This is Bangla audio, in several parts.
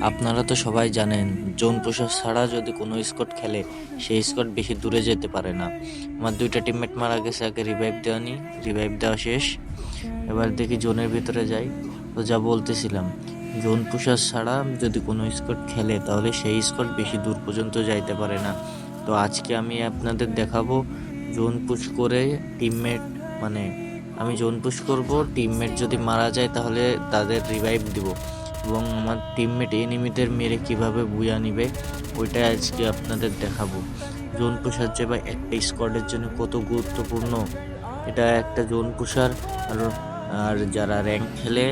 আপনারা তো সবাই জানেন জোন পোশাক ছাড়া যদি কোনো স্কট খেলে, সেই স্কট বেশি দূরে যেতে পারে না। আমার দুইটা টিমমেট মারা গেছে আগে রিভাইভ দেওয়া নি রিভাইভ দেওয়া শেষ। এবার দেখি জোনের ভিতরে যাই। তো যা বলতেছিলাম জোন পুষার ছাড়া যদি কোনো স্কট খেলে, তাহলে সেই স্কট বেশি দূর পর্যন্ত যাইতে পারে না। তো আজকে আমি আপনাদের দেখাবো জোন পুশ করে টিমমেট মানে আমি জোন পুশ করব টিমমেট যদি মারা যায়, তাহলে তাদের রিভাইভ দিব। এবং আমার টিমমেট এনিমিদের মেরে কীভাবে বুয়া নিবে ওইটা আজকে আপনাদের দেখাবো। জোন পুষার যে বা একটা স্কোয়াডের জন্য কত গুরুত্বপূর্ণ, এটা একটা জোন পুষার আর আর যারা র্যাঙ্ক খেলে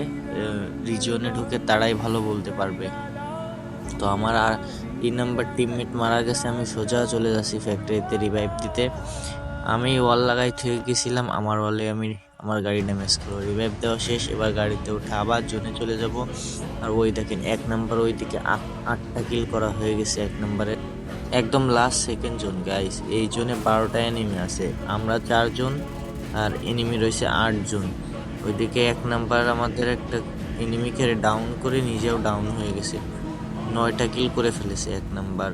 রিজিয়নে ঢুকে তারাই ভালো বলতে পারবে। তো আমার আর তিন নাম্বার টিমমেট মারা গেছে, আমি সোজা চলে যাচ্ছি ফ্যাক্টরিতে রিভাইভ দিতে। আমি ওয়াল লাগাই থেকে গেছিলাম, আমার ওয়ালে আমি আমার গাড়ি ড্যামেজ করল রিভাইভ দেওয়া শেষ, এবার গাড়িতে উঠে আবার জোনে চলে যাব। আর ওই দেখেন, এক নাম্বার ওই দিকে আট- আটটা কিল করা হয়ে গেছে এক নম্বরে একদম লাস্ট সেকেন্ড জোন গাইস এই জোনে বারোটা এনিমি আছে। আমরা চারজন আর এনিমি রয়েছে আটজন ওইদিকে এক নাম্বার আমাদের একটা এনিমিকে ডাউন করে নিজেও ডাউন হয়ে গেছে। নয়টা কিল করে ফেলেছে এক নাম্বার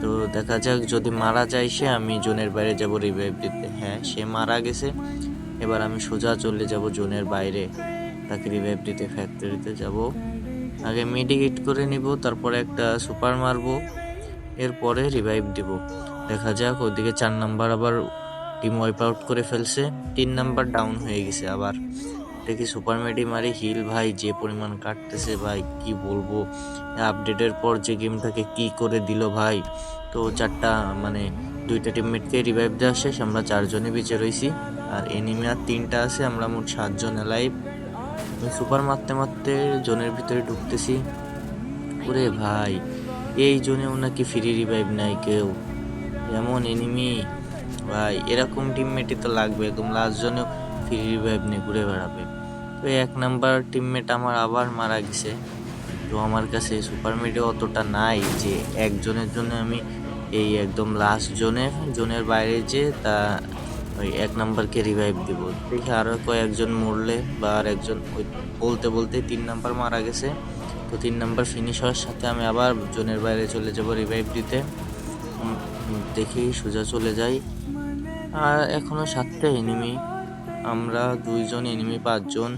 তো দেখা যাক, যদি মারা যায় সে, আমি জোনের বাইরে যাব রিভাইভ দিতে। হ্যাঁ সে মারা গেছে। এবার আমি সোজা চলে যাব জোনের বাইরে। তাকে রিভাইভ দিতে ফ্যাক্টরিতে যাব। আগে মেডিকেট করে নিব, তারপরে একটা সুপার মারবো, এরপরে রিভাইভ দিব। দেখা যাক, ওইদিকে চার নাম্বার আবার টিম ওয়াইপ আউট করে ফেলছে। তিন নাম্বার ডাউন হয়ে গেছে আবার। দেখি সুপার মেডি মারি হিল ভাই, যে পরিমাণ কাটতেছে ভাই, কি বলব? আপডেটের পর যে গেমটাকে কি করে দিল ভাই? তো চারটা মানে দুইটা টিমমেটকে রিভাইভ দেওয়া শেষ, আমরা চারজনে বেঁচে রয়েছি আর এনিমি আর তিনটা আছে, আমরা মোট সাতজন লাইভ সুপার মারতে মারতে জোনের ভিতরে ঢুকতেছি। ওরে ভাই, এই জোনেও নাকি ফ্রি রিভাইভ নাই কেউ। এমন এনিমি ভাই, এরকম টিমমেটই তো লাগবে, একদম লাস্ট জনেও ফ্রি রিভাইভ নিয়ে ঘুরে বেড়াবে। তো এক নাম্বার টিমমেট আমার আবার মারা গেছে। তো আমার কাছে সুপার মিডিয়া অতটা নাই যে একজনের জন্য আমি এই একদম লাস্ট জোনের জোনের বাইরে যে তা ওই এক নাম্বারকে রিভাইভ দেবো। দেখি আরও কয়েকজন মরলে বা আর একজন ওই বলতে বলতে তিন নাম্বার মারা গেছে। তো তিন নাম্বার ফিনিশ হওয়ার সাথে আমি আবার জোনের বাইরে চলে যাব রিভাইভ দিতে। দেখি সোজা চলে যাই। আর এখনও সাতটা এনিমি আমরা দুইজন এনিমি পাঁচজন।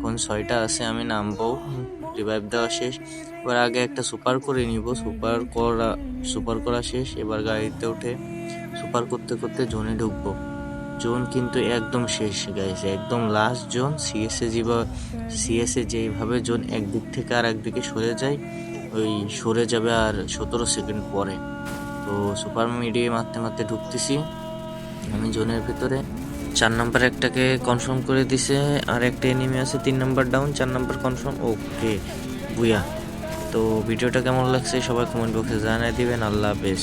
এখন ছয়টা আছে, আমি নামবো। রিভাইভ দেওয়া শেষ। এবার আগে একটা সুপার করে নিব। সুপার করা সুপার করা শেষ। এবার গাড়িতে উঠে সুপার করতে করতে জোনে ঢুকবো। জোন কিন্তু একদম শেষ গাইছে একদম লাস্ট জোন। সিএসএ যেবা সিএসএ যেইভাবে জোন একদিক থেকে আর একদিকে সরে যায়, ওই সরে যাবে আর সতেরো সেকেন্ড পরে। তো সুপার মিডিয়ে মারতে মারতে ঢুকতেছি। আমি জোনের ভিতরে। চার নাম্বার একটাকে কনফার্ম করে দিছে, আর একটা এনিমি আছে, তিন নাম্বার ডাউন চার নাম্বার কনফার্ম ওকে বুয়া। তো ভিডিওটা কেমন লাগছে সবাই কমেন্ট বক্সে জানিয়ে দিবেন, আল্লাহ হাফেজ।